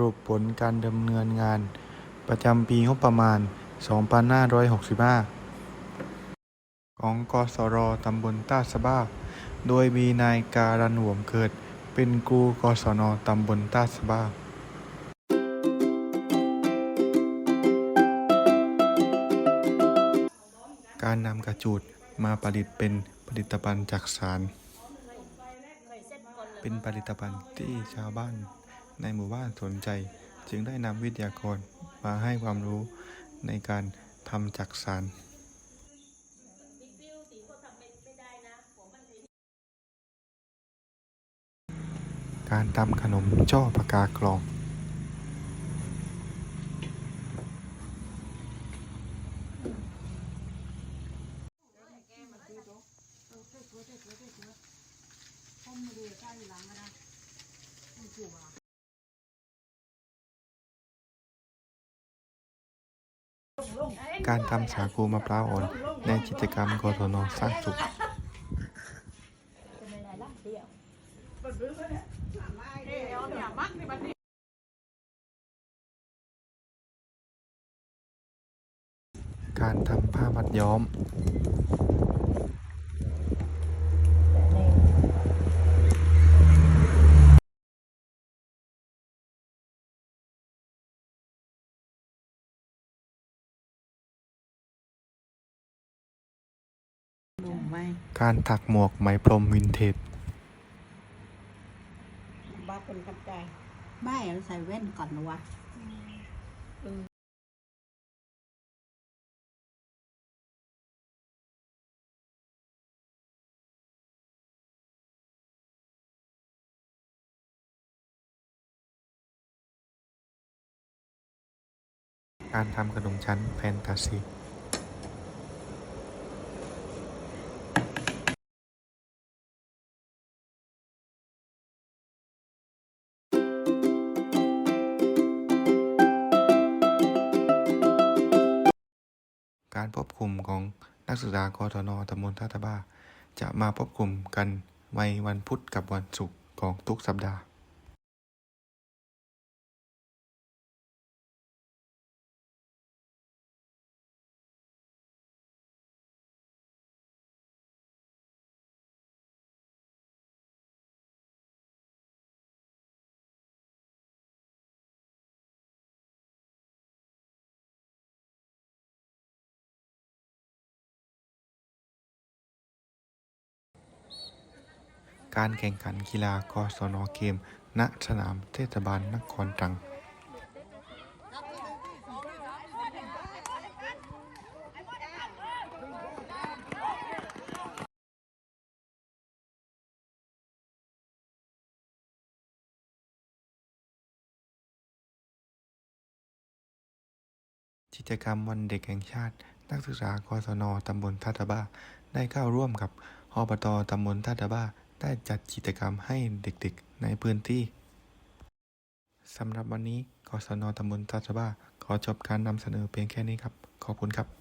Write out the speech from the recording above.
รุปผลการดำเนินงาน ประจำปีงบประมาณ 2565 ของกสรตำบลตาสบ้า โดยมีนายการันหวมเกิด เป็นครูกศนตำบลตาสบ้าการนำกระจูดมาผลิตเป็นผลิตภัณฑ์จากสาร เป็นผลิตภัณฑ์ที่ชาวบ้าน ในหมู่บ้านสนใจ จึงได้นำวิทยากรมาให้ความรู้ในการทำจากสารการทำขนมช่อปากากลอง การทำสาคูมะพร้าวอ่อนในกิจกรรมกทนสร้างสุขการทำผ้ามัดย้อม ไหมการถักหมวกไหมพรมวินเทจบ้าคนกับใจไม่เราใส่แว่นก่อนนะวะการทำขนมชั้นแฟนตาซี พบคุมของนักศึกษากทนตำบลท่าตะบ้า จะมาพบคุมกันในวันพุธกับวันศุกร์ของทุกสัปดาห์ การแข่งขันกีฬากศนเกม ณ สนามเทศบาลนครตรังกิจกรรมวันเด็กแห่งชาติ นักศึกษากศนตำบลท่าตะบ้า ได้เข้าร่วมกับอบตตำบลท่าตะบ้า ได้จัดกิจกรรมให้เด็กๆในพื้นที่สำหรับวันนี้กศนตำบลท่าชบ้าขอจบการนำเสนอเพียงแค่นี้ครับ ขอบคุณครับ